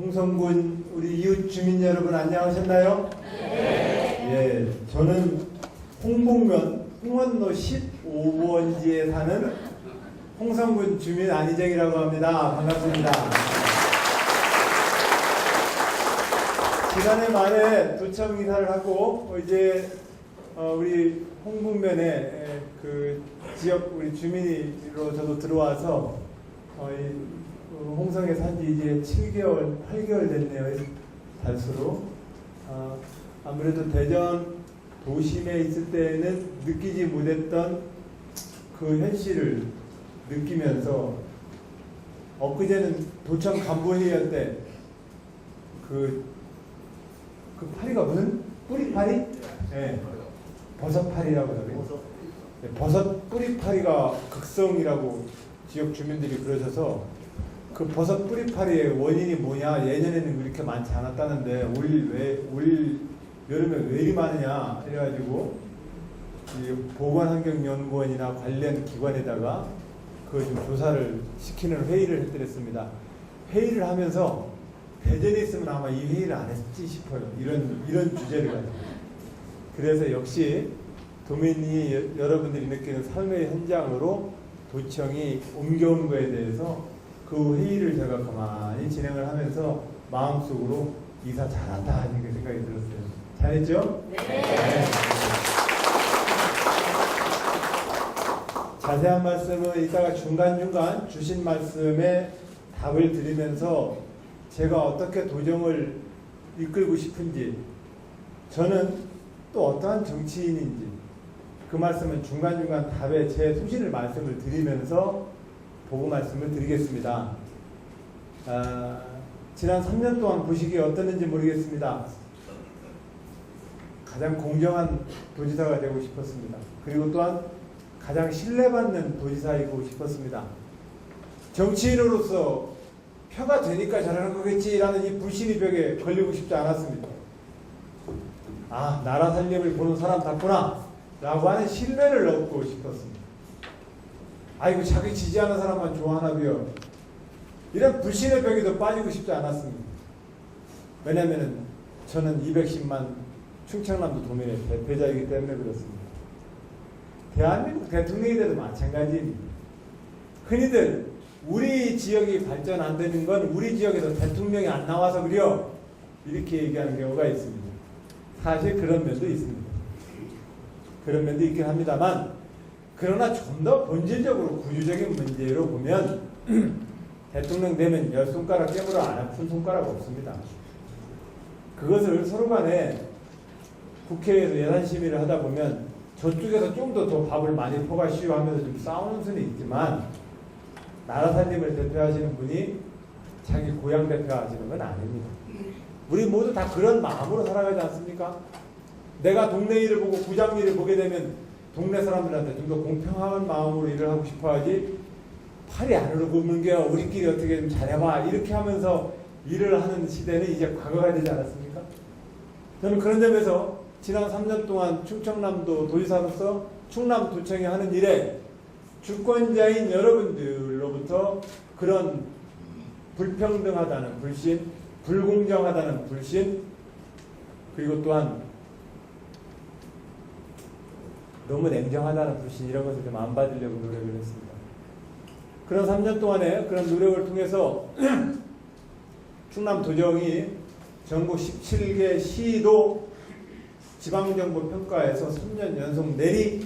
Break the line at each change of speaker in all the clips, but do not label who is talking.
홍성군 우리 이웃 주민 여러분 안녕하셨나요? 네. 예, 저는 홍북면 홍원로 15번지에 사는 홍성군 주민 안희정이라고 합니다. 반갑습니다. 지난해 말에 도청 이사를 하고 어, 이제 어, 우리 홍북면에 에, 그 지역 우리 주민으로 저도 들어와서 어, 홍성에 산지 이제 7개월, 8개월 됐네요. 달수로. 어, 아무래도 대전 도심에 있을 때는 느끼지 못했던 그 현실을 느끼면서 엊그제는 도청 간부회의할 때 그 그 파리가 무슨 뿌리파리? 네. 버섯파리라고 그러요 네, 버섯 뿌리파리가 극성이라고 지역 주민들이 그러셔서 그 버섯 뿌리파리의 원인이 뭐냐 예전에는 그렇게 많지 않았다는데 올 왜 올 여름에 왜 이리 많으냐 이 보건환경연구원이나 관련 기관에다가 그 좀 조사를 시키는 회의를 했더랬습니다. 회의를 하면서 대전에 있으면 아마 이 회의를 안 했지 싶어요. 이런 이런 주제를 가지고. 그래서 역시 도민이 여- 여러분들이 느끼는 삶의 현장으로 도청이 옮겨온 거에 대해서 그 회의를 제가 가만히 진행을 하면서 마음속으로 이사 잘한다 이렇게 생각이 들었어요. 잘했죠? 네. 자세한 말씀은 이따가 중간중간 주신 말씀에 답을 드리면서 제가 어떻게 도정을 이끌고 싶은지 저는 또 어떠한 정치인인지 그 말씀은 중간중간 답에 제 소신을 말씀을 드리면서 보고 말씀을 드리겠습니다. 아, 지난 3년 동안 보시기에 어땠는지 모르겠습니다. 가장 공정한 도지사가 되고 싶었습니다. 그리고 또한 가장 신뢰받는 도지사이고 싶었습니다. 정치인으로서 표가 되니까 잘하는 거겠지라는 이 불신의 벽에 걸리고 싶지 않았습니다. 아, 나라 살림을 보는 사람 답구나 라고 하는 신뢰를 얻고 싶었습니다. 아이고, 자기 지지하는 사람만 좋아하나고요. 이런 불신의 벽에도 빠지고 싶지 않았습니다. 왜냐하면 저는 210만 충청남도 도민의 대표자이기 때문에 그렇습니다. 대한민국 대통령이 돼도 마찬가지입니다. 흔히들 우리 지역이 발전 안 되는 건 우리 지역에서 대통령이 안 나와서 그래요. 이렇게 얘기하는 경우가 있습니다. 사실 그런 면도 있습니다. 그런 면도 있긴 합니다만 그러나 좀 더 본질적으로 구조적인 문제로 보면 대통령 되면 열 손가락 깨물어 안 아픈 손가락 없습니다. 그것을 서로 간에 국회에서 예산 심의를 하다 보면 저쪽에서 좀 더 더 밥을 많이 퍼가시오 하면서 좀 싸우는 수는 있지만 나라 살림을 대표하시는 분이 자기 고향 대표하시는 건 아닙니다. 우리 모두 다 그런 마음으로 살아가지 않습니까? 내가 동네 일을 보고 구장 일을 보게 되면 동네 사람들한테 좀 더 공평한 마음으로 일을 하고 싶어 하지 팔이 안으로 굽는 게 우리끼리 어떻게 좀 잘해봐 이렇게 하면서 일을 하는 시대는 이제 과거가 되지 않았습니까? 저는 그런 점에서 지난 3년 동안 충청남도 도지사로서 충남 도청이 하는 일에 주권자인 여러분들로부터 그런 불평등하다는 불신, 불공정하다는 불신, 그리고 또한 너무 냉정하다는 불신 이런 것을 좀 안 받으려고 노력을 했습니다. 그런 3년 동안에 그런 노력을 통해서 충남 도정이 전국 17개 시도 지방정부 평가에서 3년 연속 내리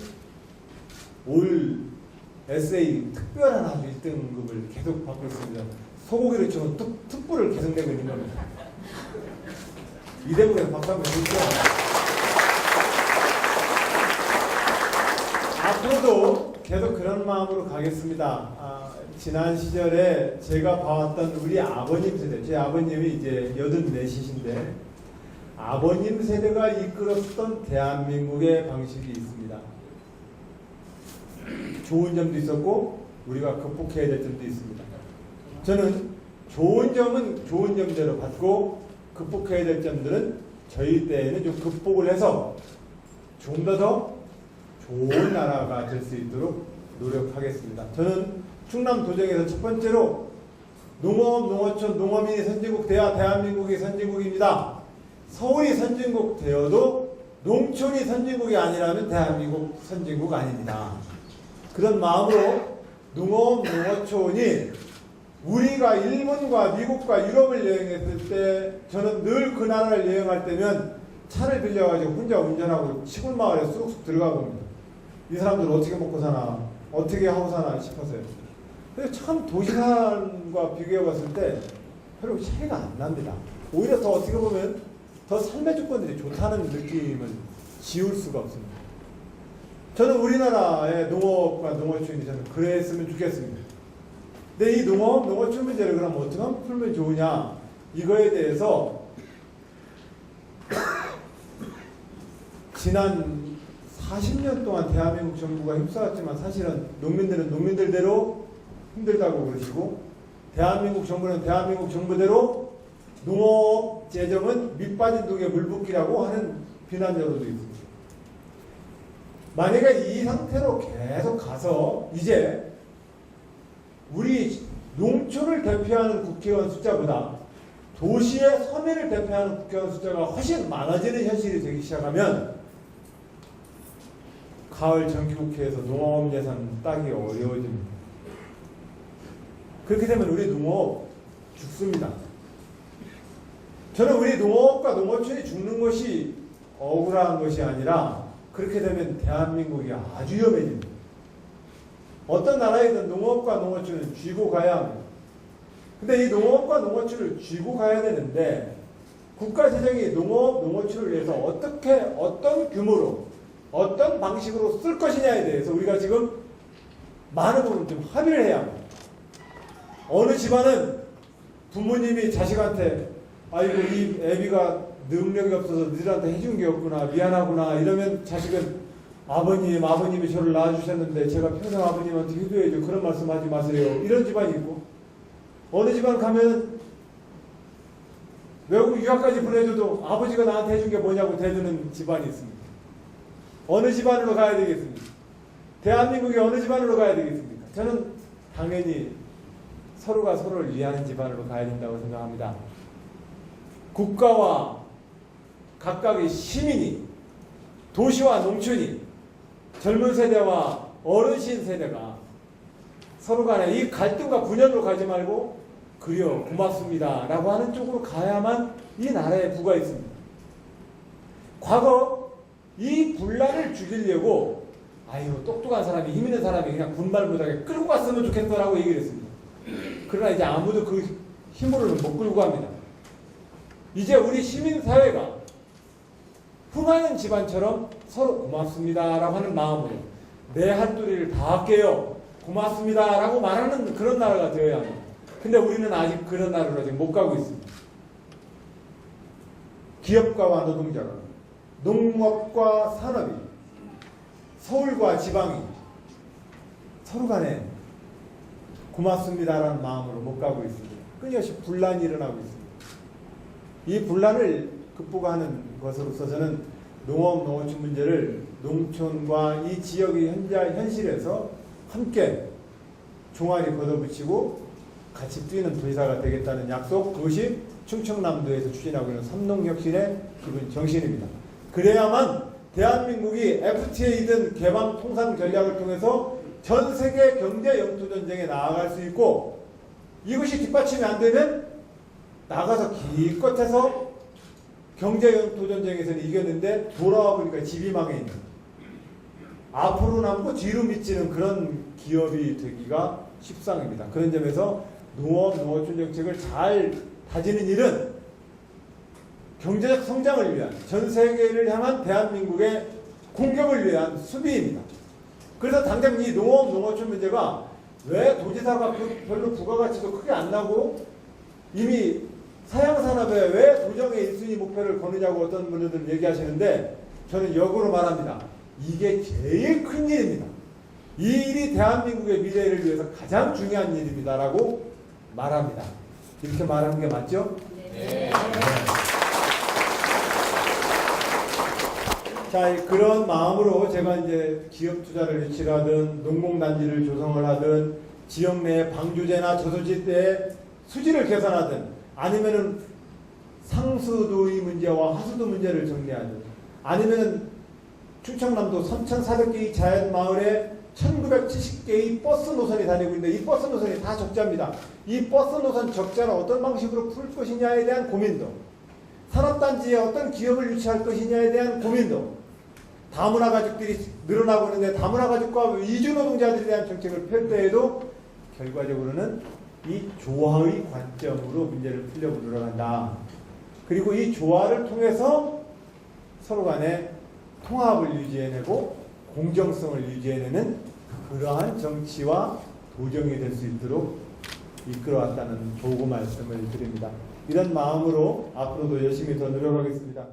올 SA 특별한 아주 1등급을 계속 받고 있습니다. 소고기를 치면 특, 특불을 계속 내고 있는 겁니다. 이 대목에 박수 한번 주시죠. 앞으로도 계속 그런 마음으로 가겠습니다. 아, 지난 시절에 제가 봐왔던 우리 아버님 세대, 제 아버님이 이제 84시신데 아버님 세대가 이끌었던 대한민국의 방식이 있습니다. 좋은 점도 있었고 우리가 극복해야 될 점도 있습니다. 저는 좋은 점은 좋은 점대로 받고 극복해야 될 점들은 저희 때에는 좀 극복을 해서 좀 더더 좋은 나라가 될 수 있도록 노력하겠습니다. 저는 충남 도정에서 첫 번째로 농업, 농어촌, 농어민이 선진국 돼야 대한민국이 선진국입니다. 서울이 선진국 되어도 농촌이 선진국이 아니라면 대한민국 선진국 아닙니다. 그런 마음으로 농업, 농어촌이 우리가 일본과 미국과 유럽을 여행했을 때 저는 늘 그 나라를 여행할 때면 차를 빌려가지고 혼자 운전하고 시골 마을에 쑥쑥 들어가 봅니다. 이 사람들 어떻게 먹고 사나, 어떻게 하고 사나 싶어서요. 근데 참 도시산과 비교해 봤을 때 별로 차이가 안 납니다. 오히려 더 어떻게 보면 더 삶의 조건들이 좋다는 느낌을 지울 수가 없습니다. 저는 우리나라의 농업과 농어촌이 저는 그랬으면 좋겠습니다. 근데 이 농업, 농어촌 문제를 그럼 어떻게 하면 풀면 좋으냐 이거에 대해서 지난 40년 동안 대한민국 정부가 힘써왔지만 사실은 농민들은 농민들대로 힘들다고 그러시고 대한민국 정부는 대한민국 정부대로 농업 재정은 밑빠진 독에 물붓기라고 하는 비난 여론도 있습니다. 만약에 이 상태로 계속 가서 이제 우리 농촌을 대표하는 국회의원 숫자보다 도시의 서민을 대표하는 국회의원 숫자가 훨씬 많아지는 현실이 되기 시작하면 가을 정기국회에서 농업 예산 따기 어려워집니다. 그렇게 되면 우리 농업 죽습니다. 저는 우리 농업과 농어촌이 죽는 것이 억울한 것이 아니라 그렇게 되면 대한민국이 아주 위험해집니다. 어떤 나라에든 농업과 농어촌은 쥐고 가야 합니다. 근데 이 농업과 농어촌을 쥐고 가야 되는데 국가 재정이 농업, 농어촌을 위해서 어떻게 어떤 규모로 어떤 방식으로 쓸 것이냐에 대해서 우리가 지금 많은 부분 좀 합의를 해야 합니다. 어느 집안은 부모님이 자식한테 아이고 이 애비가 능력이 없어서 너희한테 해준 게 없구나 미안하구나 이러면 자식은 아버님 아버님이 저를 낳아주셨는데 제가 평생 아버님한테 효도해줘 그런 말씀하지 마세요. 이런 집안이 있고. 어느 집안 가면 외국 유학까지 보내줘도 아버지가 나한테 해준 게 뭐냐고 대드는 집안이 있습니다 어느 집안으로 가야 되겠습니까? 대한민국이 어느 집안으로 가야 되겠습니까? 저는 당연히 서로가 서로를 위하는 집안으로 가야 된다고 생각합니다. 국가와 각각의 시민이 도시와 농촌이 젊은 세대와 어르신 세대가 서로 간에 이 갈등과 분열로 가지 말고 그려 고맙습니다 라고 하는 쪽으로 가야만 이 나라에 부가 있습니다. 과거 이 분란을 죽이려고 아유 똑똑한 사람이 힘 있는 사람이 그냥 못하게 끌고 갔으면 좋겠다라고 얘기를 했습니다. 그러나 이제 아무도 그 힘으로는 못 끌고 갑니다. 이제 우리 시민사회가 흥하는 집안처럼 서로 고맙습니다라고 하는 마음으로 내할 도리를 다 할게요. 고맙습니다라고 말하는 그런 나라가 되어야 합니다. 근데 우리는 아직 그런 나라로 아직 못 가고 있습니다. 기업가와 노동자가 농업과 산업이 서울과 지방이 서로 간에 고맙습니다라는 마음으로 못 가고 있습니다. 끊임없이 분란이 일어나고 있습니다. 이 분란을 극복하는 것으로서 저는 농업 농어촌 문제를 농촌과 이 지역의 현재 현실에서 함께 종아리 걷어붙이고 같이 뛰는 도시사가 되겠다는 약속 그것이 충청남도에서 추진하고 있는 삼농혁신의 기본 정신입니다. 그래야만 대한민국이 FTA든 개방 통상 전략을 통해서 전 세계 경제 영토 전쟁에 나아갈 수 있고 이것이 뒷받침이 안 되면 나가서 기껏해서 경제 영토 전쟁에서는 이겼는데 돌아와 보니까 집이 망해 있는 앞으로 남고 뒤로 미치는 그런 기업이 되기가 십상입니다. 그런 점에서 농업, 농어촌 정책을 잘 다지는 일은 경제적 성장을 위한 전 세계를 향한 대한민국의 공격을 위한 수비입니다. 그래서 당장 이 농업, 농어촌 문제가 왜 도지사가 그 별로 부가가치도 크게 안 나고 이미 사양산업에 왜 도정의 1순위 목표를 거느냐고 어떤 분들은 얘기하시는데 저는 역으로 말합니다. 이게 제일 큰 일입니다. 이 일이 대한민국의 미래를 위해서 가장 중요한 일입니다라고 말합니다. 이렇게 말하는 게 맞죠?
네.
자, 그런 마음으로 제가 이제 기업 투자를 유치하든 농공단지를 조성을 하든 지역 내 방조제나 저소지 때 수지를 개선하든 아니면은 상수도의 문제와 하수도 문제를 정리하든 아니면은 충청남도 3,400개의 자연 마을에 1970개의 버스 노선이 다니고 있는데 이 버스 노선이 다 적자입니다. 이 버스 노선 적자를 어떤 방식으로 풀 것이냐에 대한 고민도 산업단지에 어떤 기업을 유치할 것이냐에 대한 고민도 다문화 가족들이 늘어나고 있는데 다문화 가족과 이주 노동자들에 대한 정책을 펼 때에도 결과적으로는 이 조화의 관점으로 문제를 풀려고 들어간다. 그리고 이 조화를 통해서 서로 간에 통합을 유지해내고 공정성을 유지해내는 그러한 정치와 도정이 될 수 있도록 이끌어왔다는 보고 말씀을 드립니다. 이런 마음으로 앞으로도 열심히 더 노력하겠습니다.